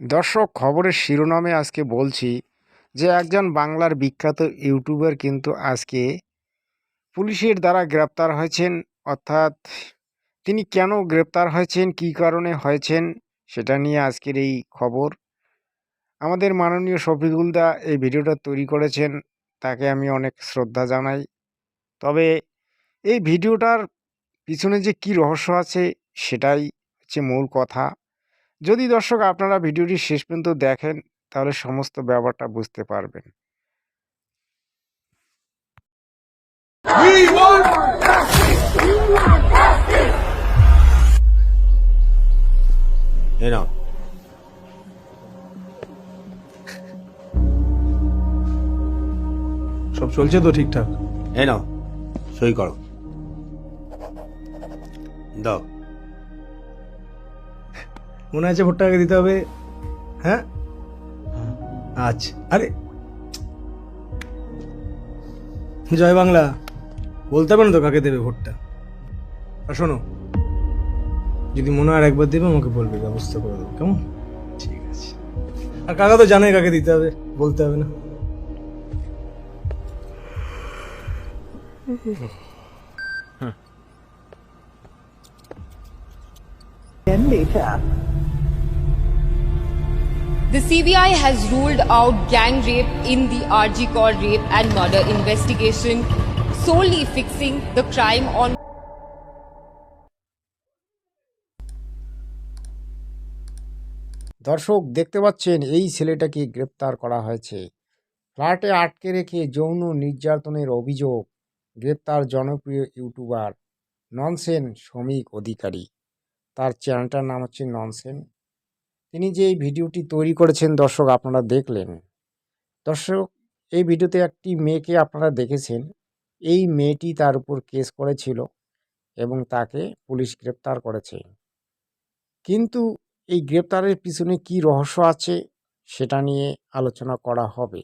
দর্শক, খবরের শিরোনামে আজকে বলছি যে একজন বাংলার বিখ্যাত ইউটিউবার কিন্তু আজকে পুলিশের দ্বারা গ্রেপ্তার হয়েছেন। অর্থাৎ তিনি কেন গ্রেপ্তার হয়েছেন, কী কারণে হয়েছেন, সেটা নিয়ে আজকের এই খবর। আমাদের মাননীয় শফিকুলদা এই ভিডিওটা তৈরি করেছেন, তাকে আমি অনেক শ্রদ্ধা জানাই। তবে এই ভিডিওটার পিছনে যে কী রহস্য আছে, সেটাই হচ্ছে মূল কথা। যদি দর্শক আপনারা ভিডিওটি শেষ পর্যন্ত দেখেন তাহলে সমস্ত ব্যাপারটা বুঝতে পারবেন। সব চলছে তো ঠিকঠাক? এই নাও সই করো। দাও। মনে আছে ভোটটা আগে দিতে হবে। হ্যাঁ? আচ্ছা। আরে, জয় বাংলা। বলতে পারেন তো কাকে দেবে ভোটটা? আর শোনো, যদি মনে হয় একবার দেবে, আমাকে বলবে, ব্যবস্থা করে দেবো, কেমন? ঠিক আছে। আর কাকা তো জানে কাকে দিতে হবে, বলতে হবে না। The CBI has ruled out gang rape in the RG Kaur rape and murder investigation, solely fixing the crime on দর্শক দেখতে পাচ্ছেন এই ছেলেটাকে গ্রেপ্তার করা হয়েছে। ফ্ল্যাটে আটকে রেখে যৌন নির্যাতনের অভিযোগ গ্রেপ্তার জনপ্রিয় ইউটিউবার ননসেন শ্রমিক অধিকারী। তার চ্যানেলটার নাম হচ্ছে ননসেন। তিনি যে এই ভিডিওটি তৈরি করেছেন, দর্শক আপনারা দেখলেন। দর্শক, এই ভিডিওতে একটি মেয়েকে আপনারা দেখেছেন। এই মেয়েটি তার উপর কেস করেছিল এবং তাকে পুলিশ গ্রেপ্তার করেছে। কিন্তু এই গ্রেপ্তারের পিছনে কি রহস্য আছে, সেটা নিয়ে আলোচনা করা হবে।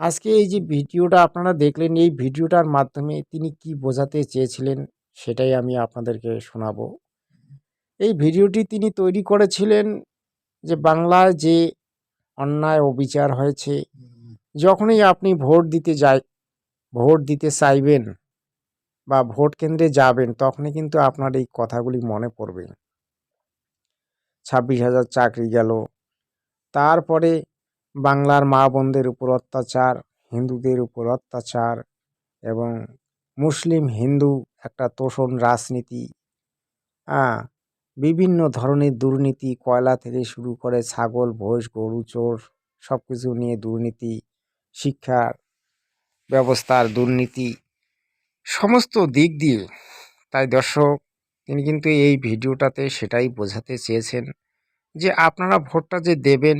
আজকে এই যে ভিডিওটা আপনারা দেখলেন, এই ভিডিওটার মাধ্যমে তিনি কি বোঝাতে চেয়েছিলেন, সেটাই আমি আপনাদেরকে শোনাবো। এই ভিডিওটি তিনি তৈরি করেছিলেন যে বাংলায় যে অন্যায় অবিচার হয়েছে, যখনই আপনি ভোট দিতে যাই, ভোট দিতে চাইবেন বা ভোট কেন্দ্রে যাবেন, তখনই কিন্তু আপনার এই কথাগুলি মনে পড়বে। ছাব্বিশ হাজার চাকরি গেল। তারপরে বাংলার মা বোনদের উপর অত্যাচার, হিন্দুদের উপর অত্যাচার এবং মুসলিম হিন্দু একটা তোষণ রাজনীতি হ্যাঁ বিভিন্ন ধরনের দুর্নীতি, কয়লা থেকে শুরু করে ছাগল ভোজ গরু, চোর সব কিছু নিয়ে দুর্নীতি, শিক্ষার ব্যবস্থার দুর্নীতি, সমস্ত দিক দিয়ে। তাই দর্শক, তিনি কিন্তু এই ভিডিওটাতে সেটাই বোঝাতে চেয়েছেন যে আপনারা ভোটটা যে দেবেন,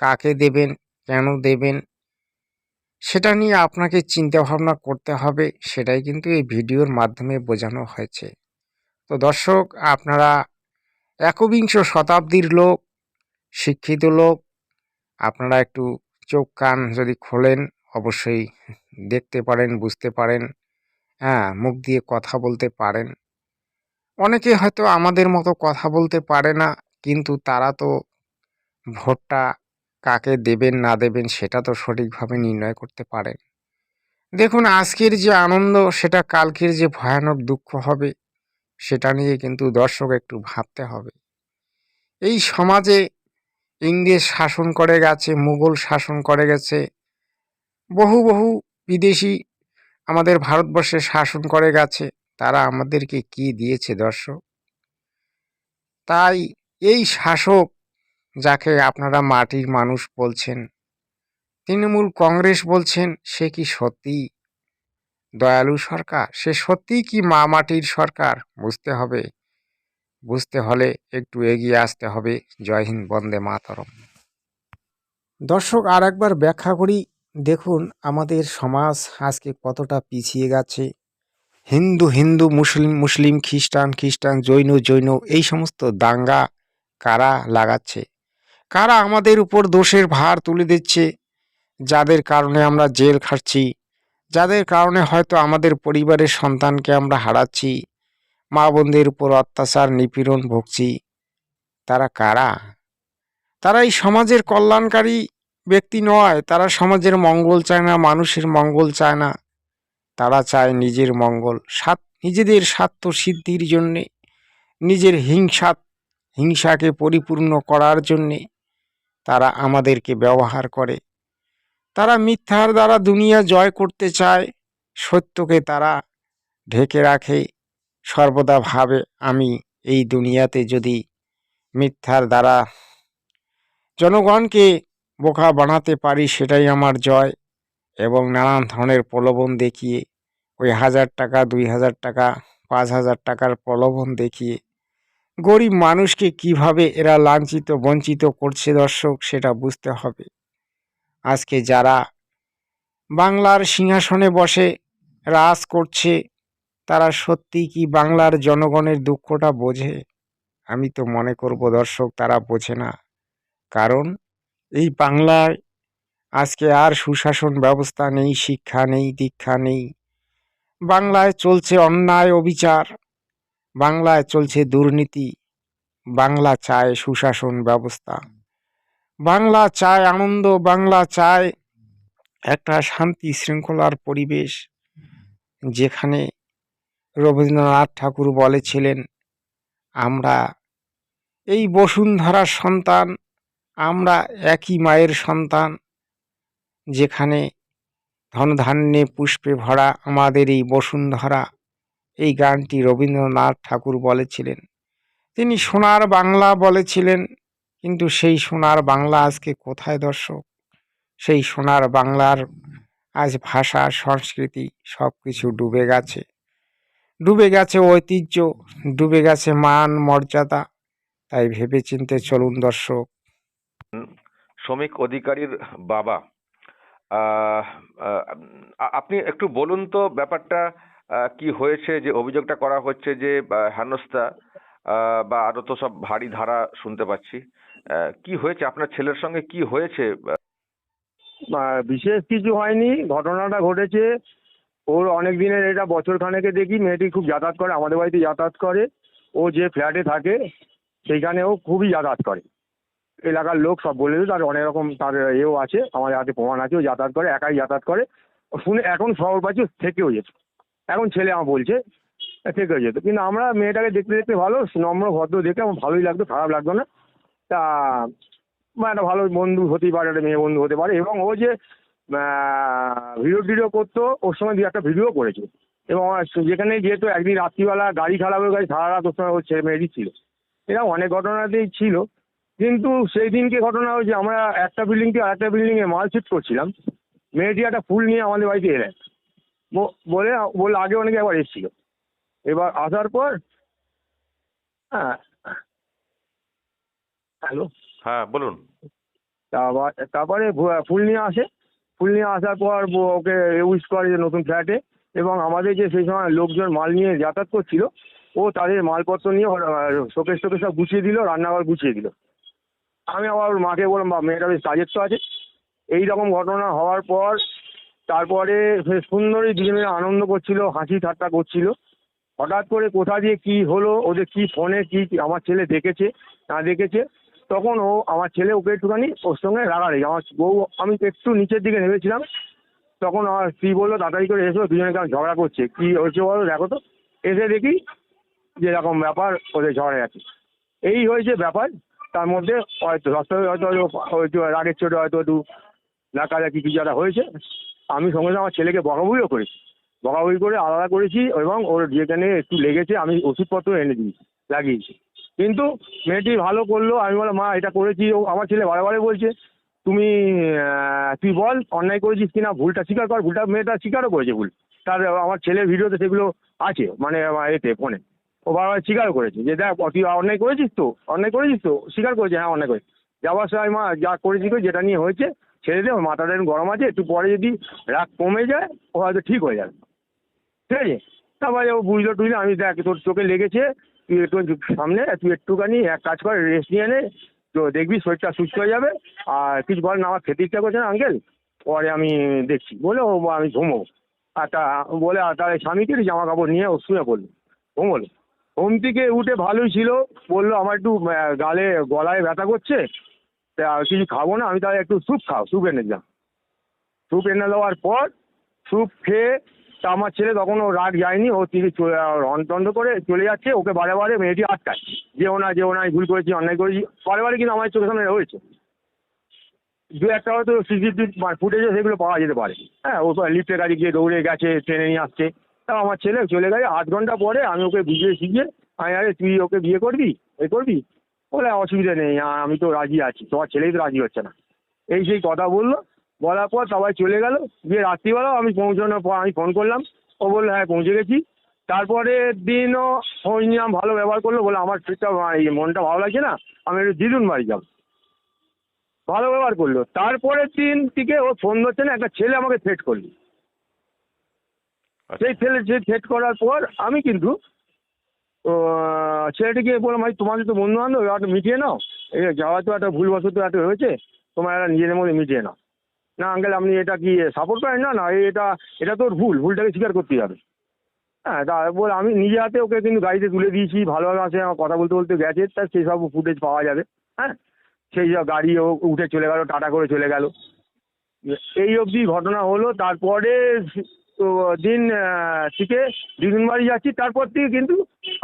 কাকে দেবেন, কেন দেবেন, সেটা নিয়ে আপনাকে চিন্তা ভাবনা করতে হবে, সেটাই কিন্তু এই ভিডিওর মাধ্যমে বোঝানো হয়েছে। তো দর্শক, আপনারা একবিংশ শতাব্দীর লোক, শিক্ষিত লোক। আপনারা একটু চোখ কান যদি খোলেন, অবশ্যই দেখতে পারেন, বুঝতে পারেন। হ্যাঁ মুখ দিয়ে কথা বলতে পারেন। অনেকে হয়তো আমাদের মতো কথা বলতে পারে না, কিন্তু তারা তো ভোটটা কাকে দেবেন, না দেবেন, সেটা তো সঠিকভাবে নির্ণয় করতে পারেন দেখুন, আজকের যে আনন্দ, সেটা কালকের যে ভয়ানক দুঃখ হবে সেটা নিয়ে কিন্তু দর্শক একটু ভাবতে হবে। এই সমাজে ইংরেজ শাসন করে গেছে, মুঘল শাসন করে গেছে, বহু বহু বিদেশি আমাদের ভারতবর্ষে শাসন করে গেছে, তারা আমাদেরকে কি দিয়েছে দর্শক? তাই এই শাসক যাকে আপনারা মাটির মানুষ বলছেন, তৃণমূল কংগ্রেস বলছেন, সে কি সত্যি দয়ালু সরকার, সে সত্যিই কি মা মাটির সরকার? বুঝতে হবে। বুঝতে হলে একটু এগিয়ে আসতে হবে। জয় হিন্দ, বন্দে মাতরম। দর্শক আর একবার ব্যাখ্যা করি। দেখুন, আমাদের সমাজ আজকে কতটা পিছিয়ে গেছে। হিন্দু হিন্দু, মুসলিম মুসলিম, খ্রিস্টান খ্রিস্টান, জৈন জৈন, এই সমস্ত দাঙ্গা কারা লাগাচ্ছে? কারা আমাদের উপর দোষের ভার তুলে দিচ্ছে? যাদের কারণে আমরা জেল খাটছি যাদের কারণে হয়তো আমাদের পরিবারের সন্তানকে আমরা হারাচ্ছি, মা বোনদের উপর অত্যাচার, নিপীড়ন ভুগছি, তারা কারা? তারা এই সমাজের কল্যাণকারী ব্যক্তি নয়, তারা সমাজের মঙ্গল চায় না, মানুষের মঙ্গল চায় না। তারা চায় নিজের মঙ্গল স্বার্থ নিজেদের স্বার্থ সিদ্ধির জন্যে, নিজের হিংসা, হিংসাকে পরিপূর্ণ করার জন্যে তারা আমাদেরকে ব্যবহার করে। তারা মিথ্যার দ্বারা দুনিয়া জয় করতে চায়, সত্যকে তারা ঢেকে রাখে। সর্বদা ভাবে, আমি এই দুনিয়াতে যদি মিথ্যার দ্বারা জনগণকে বোকা বানাতে পারি, সেটাই আমার জয়। এবং নানান ধরনের প্রলোভন দেখিয়ে, ওই হাজার টাকা, দুই হাজার টাকা, পাঁচ হাজার টাকার প্রলোভন দেখিয়ে, গরিব মানুষকে কীভাবে এরা লাঞ্ছিত, বঞ্চিত করছে দর্শক, সেটা বুঝতে হবে। আজকে যারা বাংলার সিংহাসনে বসে রাজ করছে, তারা সত্যি কি বাংলার জনগণের দুঃখটা বোঝে? আমি তো মনে করব দর্শক, তারা বোঝে না। কারণ এই বাংলায় আজকে আর সুশাসন ব্যবস্থা নেই, শিক্ষা নেই, দীক্ষা নেই। বাংলায় চলছে অন্যায় অবিচার, বাংলায় চলছে দুর্নীতি, বাংলা চায় সুশাসন ব্যবস্থা। বাংলা চায় আনন্দ, বাংলা চায় একটা শান্তি শৃঙ্খলার পরিবেশ যেখানে রবীন্দ্রনাথ ঠাকুর বলেছিলেন, আমরা এই বসুন্ধরার সন্তান, আমরা একই মায়ের সন্তান, যেখানে ধনধান্যে পুষ্পে ভরা আমাদের এই বসুন্ধরা। এই গানটি রবীন্দ্রনাথ ঠাকুর বলেছিলেন। তিনি সোনার বাংলা বলেছিলেন কিন্তু সেই সোনার বাংলা আজকে কোথায় দর্শক? সেই সোনার বাংলার আজ ভাষা, সংস্কৃতি সব কিছু ডুবে গেছে। ডুবে গেছে ঐতিহ্য, ডুবে গেছে মান, মর্যাদা। তাই ভেবেচিন্তে চলুন দর্শক। শ্রমিক অধিকারীর বাবা আপনি একটু বলুন তো ব্যাপারটা কি হয়েছে, যে অভিযোগটা করা হচ্ছে যে হেনস্থা বা আরও তো সব ভারী ধারা শুনতে পাচ্ছি। কি হয়েছে? আপনার ছেলের সঙ্গে কি হয়েছে? বিশেষ কিছু হয়নি। ঘটনাটা ঘটেছে। ওর অনেক দিনের এটা বছর খানেকে দেখি, মেয়েটি খুব যাতায়াত করে, আমাদের বাড়িতে যাতায়াত করে। ও যে ফ্ল্যাটে থাকে, সেইখানে ও খুবই যাতায়াত করে। এলাকার লোক সব বলে দিল, তার অনেক রকম তার এও আছে, আমাদের হাতে প্রমাণ আছে, ও যাতায়াত করে, একাই যাতায়াত করে। শুনে এখন শহর পাচ্ছি থেকেও যেত। এখন ছেলে আমার বলছে, থেকেও যেত। কিন্তু আমরা মেয়েটাকে দেখতে দেখতে ভালো, নম্র ভদ্র দেখে আমার ভালোই লাগতো, খারাপ লাগতো না। তা একটা ভালো বন্ধু হতেই পারে, একটা মেয়ে বন্ধু হতে পারে। এবং ও যে ভিডিও টিডিও করতো, ওর সঙ্গে দু একটা ভিডিও করেছে। এবং যেখানে যেহেতু একদিন রাত্রিবেলা গাড়ি খারাপ হয়ে গেছে সারা রাত ওর সঙ্গে ওর ছেলে মেয়েরই ছিল। এরকম অনেক ঘটনাতেই ছিল। কিন্তু সেই দিনকে ঘটনা হয়েছে আমরা একটা বিল্ডিং থেকে আরেকটা বিল্ডিংয়ে মাল শিফট করছিলাম। মেয়েটি একটা ফুল নিয়ে আমাদের বাড়িতে এলেন। বলে বলে আগে অনেকে একবার এসেছিল। এবার আসার পর হ্যাঁ হ্যালো? হ্যাঁ বলুন। তারপর ফুল নিয়ে আসে। ফুল নিয়ে আসার পর ওকে ইউজ করে যে নতুন ফ্ল্যাটে এবং আমাদের যে সেই সময় লোকজন মাল নিয়ে যাতায়াত করছিল ও তাদের মালপত্র নিয়ে শোকেশ টোকেশ সব গুছিয়ে দিল রান্নাঘর গুছিয়ে দিল। আমি আবার ওর মাকে বললাম বা মেয়েটা বেশ কাজের তো আছে। এই রকম ঘটনা হওয়ার পর তারপরে সে সুন্দরী দুজনে আনন্দ করছিল হাসি ঠাট্টা করছিল। হঠাৎ করে কোথা দিয়ে কি হলো ওদের কি ফোনে কি আমার ছেলে দেখেছে না দেখেছে তখন ও আমার ছেলে ওকে একটুখানি ওর সঙ্গে রাগারাগি। আমার বউ, আমি একটু নিচের দিকে নেমেছিলাম। তখন আমার স্ত্রী বলল, তাড়াতাড়ি করে এসো, দুজনে কেমন ঝগড়া করছে। কি হয়েছে বলো, দেখো তো। এসে দেখি যে এরকম ব্যাপার ওদের ঝগড়া আছে এই হয়েছে ব্যাপার। তার মধ্যে হয়তো রাস্তায় হয়তো হয়তো রাগের চোটে হয়তো একটু ধাক্কাধাক্কি কিছু একটা হয়েছে। আমি সঙ্গে সঙ্গে আমার ছেলেকে বকাবকিও করেছি। বকাবকি করে আলাদা করেছি এবং ওর যেখানে একটু লেগেছে, আমি ওষুধপত্র এনে দিয়েছি, লাগিয়েছি। কিন্তু মেয়েটি ভালো করল। আমি বললাম, মা, এটা করেছি। ও আমার ছেলে বারে বলছে, তুমি তুই বল, অন্যায় করেছিস কিনা? ভুলটা স্বীকার কর। ভুলটা মেয়েটা স্বীকারও করেছে ভুল। তার আমার ছেলের ভিডিওতে সেগুলো আছে মানে এতে, ফোনে। ও বারবার স্বীকারও করেছে যে, দেখ, তুই অন্যায় করেছিস তো? অন্যায় করেছিস তো? স্বীকার করেছে হ্যাঁ অন্যায় করেছি। যাওয়ার সময় মা, যা করেছি যেটা নিয়ে হয়েছে, ছেড়ে দে। মাথাটা গরম আছে, একটু পরে যদি রাগ কমে যায়, ও হয়তো ঠিক হয়ে যাবে। ঠিক আছে? তারপরে ও বুঝলো টুঝলো, আমি দেখ, তোর চোখে লেগেছে তুই একটু সামনে তুই একটুখানি এক কাজ কর রেস্ট নিয়ে নে, তো দেখবি শরীরটা সুস্থ হয়ে যাবে। আর কিছু বল, না, আমার খেতে ইচ্ছা করছে না আঙ্কেল পরে আমি দেখছি। বলে, ও আমি ঘুমো। আর তা, বলে, আর তার স্বামীকে জামা কাপড় নিয়ে ও শুয়ে পড়ল। ঘুমোলো ঘুম থেকে উঠে ভালোই ছিল। বলল, আমার একটু গালে, গলায় ব্যথা করছে। তা, কিছু খাব না, আমি তাহলে একটু স্যুপ খাও। স্যুপ এনে দিলাম। স্যুপ এনে দেওয়ার পর স্যুপ খেয়ে তা আমার ছেলে তখন ও রাগ যায়নি ও তিনি রন্টন্ড করে চলে যাচ্ছে, ওকে বারে বারে মেয়েটি আটকায়। যেও না যেও না, আমি ভুল করেছি, অন্যায় করেছি, বারে বারে কিন্তু আমার চোখের সামনে হয়েছে। দু একটা হয়তো সিসিটিভি ফুটেজে সেগুলো পাওয়া যেতে পারে। হ্যাঁ ও লিফ্টের গাড়ি গিয়ে দৌড়ে গেছে ট্রেনে নিয়ে আসছে। তা আমার ছেলে চলে গেছে, আধ ঘণ্টা পরে আমি ওকে বুঝিয়ে শিখিয়ে, আমি আরে তুই ওকে বিয়ে করবি? এ করবি? বলে, অসুবিধা নেই আমি তো রাজি আছি, তোমার ছেলেই তো রাজি হচ্ছে না। এই সেই কথা বলল বলার পর সবাই চলে গেল। গিয়ে রাত্রিবেলাও আমি পৌঁছানোর পর আমি ফোন করলাম। ও বলল হ্যাঁ পৌঁছে গেছি। তারপরে দিনও খোঁজ নিলাম ভালো ব্যবহার করল বলে আমার এই মনটা ভালো লাগছে না আমি একটু দিদুন বাড়ি যাব। ভালো ব্যবহার করল। তারপরের দিন থেকে ও ফোন ধরছে না একটা ছেলে আমাকে থ্রেট করল। আচ্ছা। সেই ছেলে যে থ্রেট করার পর আমি কিন্তু ছেলেটিকে বললাম ভাই তোমাদের তো বন্ধু বান্ধব একটা মিটিয়ে নাও। এই যাওয়া তো একটা ভুলবশত একটা হয়েছে তোমার একটা নিজেদের মধ্যে মিটিয়ে নাও। না আঙ্কেল, আপনি এটা কি সাপোর্ট করেন? না না, এটা এটা তোর ভুল, ভুলটাকে স্বীকার করতে হবে। হ্যাঁ তারপর আমি নিজে হাতে ওকে কিন্তু গাড়িতে তুলে দিয়েছি, ভালোভাবে আছে আমার কথা বলতে বলতে গেছে তার সেই সব ফুটেজ পাওয়া যাবে হ্যাঁ? সেই সব গাড়ি ও উঠে চলে গেল, টাটা করে চলে গেল। এই অবধি ঘটনা হলো, তারপরে দিন থেকে দিদিন বাড়ি যাচ্ছি, তারপর থেকে কিন্তু,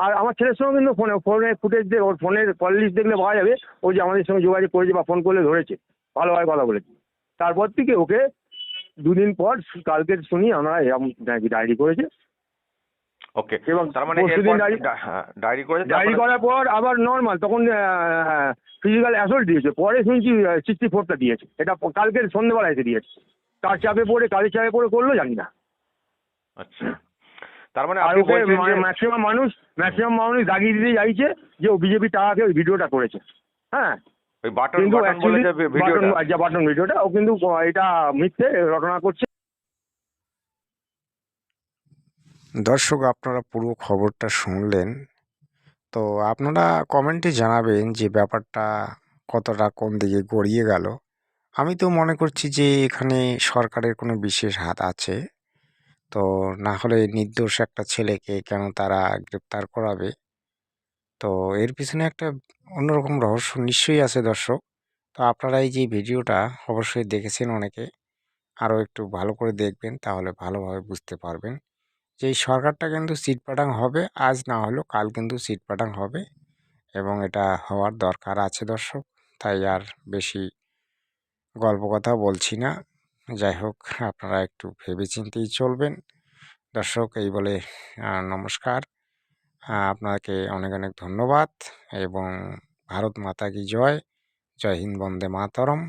আর আমার ছেলের সঙ্গে কিন্তু ফোনে ফোনে ফুটেজ দিয়ে ওর ফোনের কল লিস্ট দেখলে পাওয়া যাবে, ও যে আমাদের সঙ্গে যোগাযোগ করেছে বা ফোন করলে ধরেছে, ভালোভাবে কথা বলেছে। তারপর থেকে ওকে দুদিন পর কালকে শুনি আমরা এরকম নাকি ডায়েরি করেছে। ওকে এবং তার মানে ডায়েরি- ডা- হ্যাঁ, ডায়েরি করে ডায়েরি করার পর আবার নর্মাল তখন ফিজিক্যাল অ্যাসল্ট দিয়েছে। পরে শুনছি সিক্সটি ফোরটা দিয়েছে। এটা কালকের সন্ধ্যেবেলা এসে দিয়েছে। তার চাপে পড়ে কালের চাপে পড়ে করল জানি না। আচ্ছা। তার মানে আর ওকে ম্যাক্সিমাম মানুষ ম্যাক্সিমাম মানুষ দাগিয়ে দিতে চাইছে যে ও বিজেপি টাকাকে ওই ভিডিওটা করেছে। হ্যাঁ কিন্তু বাটন ভিডিওটা। ও কিন্তু এটা মিথ্যে রটনা করছে। দর্শক আপনারা পুরো খবরটা শুনলেন। তো আপনারা কমেন্টে জানাবেন যে ব্যাপারটা কতটা কোন দিকে গড়িয়ে গেল। আমি তো মনে করছি যে এখানে সরকারের কোনো বিশেষ হাত আছে। তো না হলে নির্দোষ একটা ছেলেকে কেন তারা গ্রেপ্তার করাবে? তো এর পিছনে একটা অন্যরকম রহস্য নিশ্চয়ই আছে দর্শক। তো আপনারা এই যে ভিডিওটা অবশ্যই দেখেছেন অনেকে। আরও একটু ভালো করে দেখবেন, তাহলে ভালোভাবে বুঝতে পারবেন যে এই সরকারটা কিন্তু সিটপাটাং হবে, আজ না হলেও কাল কিন্তু সিটপাটাং হবে এবং এটা হওয়ার দরকার আছে দর্শক। তাই আর বেশি গল্প কথা বলছি না। যাই হোক, আপনারা একটু ভেবে ভেবেচিন্তেই চলবেন। দর্শক, এই বলে নমস্কার। আপনাকে অনেক অনেক ধন্যবাদ এবং ভারত মাতা কি জয়? জয় হিন্দ বন্দে মাতরম।